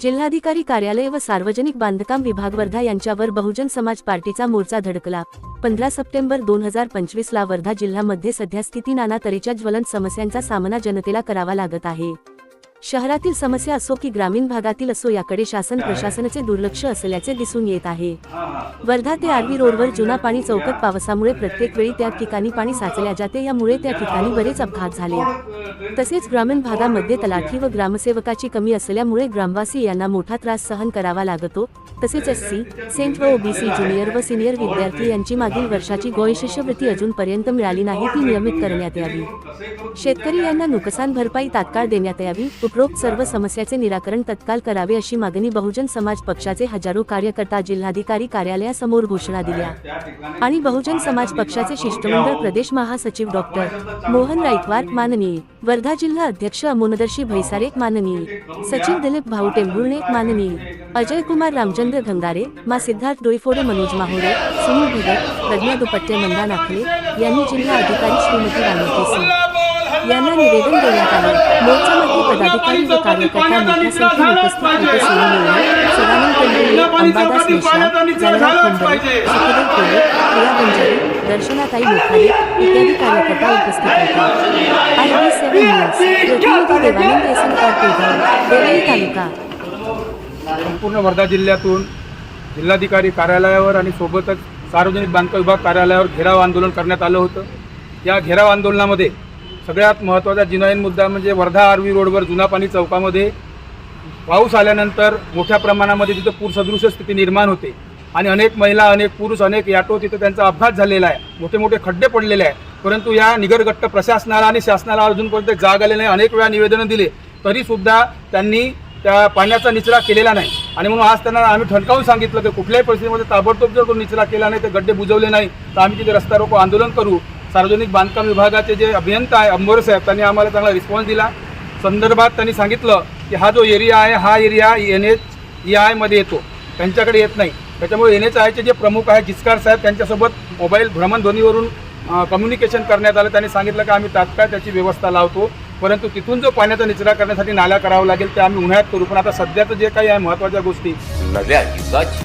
जिल्हाधिकारी कार्यालय व सार्वजनिक बांधकाम विभाग वर्धा यांच्यावर बहुजन समाज पार्टीचा मोर्चा धडकला. पंधरा सप्टेंबर दोन हजार पंचवीस ला वर्धा जिल्ह्यामध्ये सध्या स्थिती नाना तऱ्हेच्या ज्वलंत समस्यांचा सामना जनतेला करावा लागत आहे. शहरातील समस्या असो की ग्रामीण भागातील असो याकडे शासन प्रशासनाचे दुर्लक्ष असल्याचे दिसून येत आहे. वर्धा ते आर्वी रोडवर जुना पाणी चौकत पावसामुळे प्रत्येक वेळी त्या ठिकाणी पाणी साचल्या जाते यामुळे त्या ठिकाणी बरेच अपघात झाले. तसेच ग्रामीण भागामध्ये तलाठी व ग्रामसेवकाची कमी असल्यामुळे ग्रामवासी यांना मोठा त्रास सहन करावा लागतो. तसेच एस सी सेंट व ओबीसी ज्युनियर व सिनियर विद्यार्थी यांची मागील वर्षाची गोय शिष्यवृत्ती अजूनपर्यंत मिळाली नाही ती नियमित करण्यात यावी. शेतकरी यांना नुकसान भरपाई तात्काळ देण्यात यावी उपरोक्त सर्व समस्याचे निराकरण तत्काळ करावे अशी मागणी बहुजन समाज पक्षाचे हजारो कार्यकर्ता जिल्हाधिकारी कार्यालयासमोर घोषणा दिल्या. आणि बहुजन समाज पक्षाचे शिष्टमंडळ प्रदेश महासचिव डॉक्टर मोहन राईतवार माननीय. वर्धा जिल्हा अध्यक्ष अमोनदर्शी भैसारे माननीय. सचिव दिलीप भाऊ टेंभुर्णे माननीय. अजय कुमार रामचंद्र गंगारे मा सिद्धार्थ डोईफोडे मनोज माहोरे सुनील भगत प्रज्ञा दुपट्टे मंदा नाखले यांनी जिल्हा अधिकारी श्रीमती रामती सिंग. यांना निवेदन देण्यात आले. मोर्चामध्ये पदाधिकारी दर्शनाताई इत्यादी कार्यकर्ता उपस्थित होते. आय बी सेवन न्यूज प्रतिनिधी देवानंद एसनकार पेगाव देवळी तालुका. संपूर्ण वर्धा जिल्ह्यातून जिल्हाधिकारी कार्यालयावर आणि सोबतच सार्वजनिक बांधकाम विभाग कार्यालयावर घेराव आंदोलन करण्यात आलं होतं. या घेराव आंदोलनामध्ये सगळ्यात महत्त्वाचा जिनाईन मुद्दा म्हणजे वर्धा आरवी रोडवर जुना पाणी चौकामध्ये पाऊस आल्यानंतर मोठ्या प्रमाणामध्ये तिथं पूरसदृश स्थिती निर्माण होते. आणि अनेक महिला अनेक पुरुष अनेक याटो तिथं त्यांचा अपघात झालेला आहे. मोठे मोठे खड्डे पडलेले आहे परंतु या निगरगट्ट प्रशासनाला आणि शासनाला अजूनपर्यंत जाग आले नाही. अनेक वेळा निवेदनं दिले. तरीसुद्धा त्यांनी त्या पाण्याचा निचरा केलेला नाही. आणि म्हणून आज त्यांना आम्ही ठणकावून सांगितलं की कुठल्याही परिस्थितीमध्ये ताबडतोब जर कोणी निचरा केला नाही तर गड्डे बुजवले नाही तर आम्ही तिथे रस्ता रोको आंदोलन करू. सार्वजनिक बांधकाम विभागाचे जे अभियंता आहे अंबोरे साहेब त्यांनी आम्हाला चांगला रिस्पॉन्स दिला. संदर्भात त्यांनी सांगितलं की हा जो एरिया आहे हा एरिया एन एच ई आयमध्ये येतो. त्यांच्याकडे येत नाही. त्याच्यामुळे एन एच आयचे जे प्रमुख आहेत जिचकार साहेब त्यांच्यासोबत मोबाईल भ्रमणध्वनीवरून कम्युनिकेशन करण्यात आलं. त्यांनी सांगितलं की आम्ही तात्काळ त्याची व्यवस्था लावतो. परंतु तिथून जो पाण्याचा निचरा करण्यासाठी नाल्या करावा लागेल ते आम्ही उन्हाळ्यात करू. पण आता सध्याचं जे काही आहे महत्त्वाच्या गोष्टी. नव्या युगाची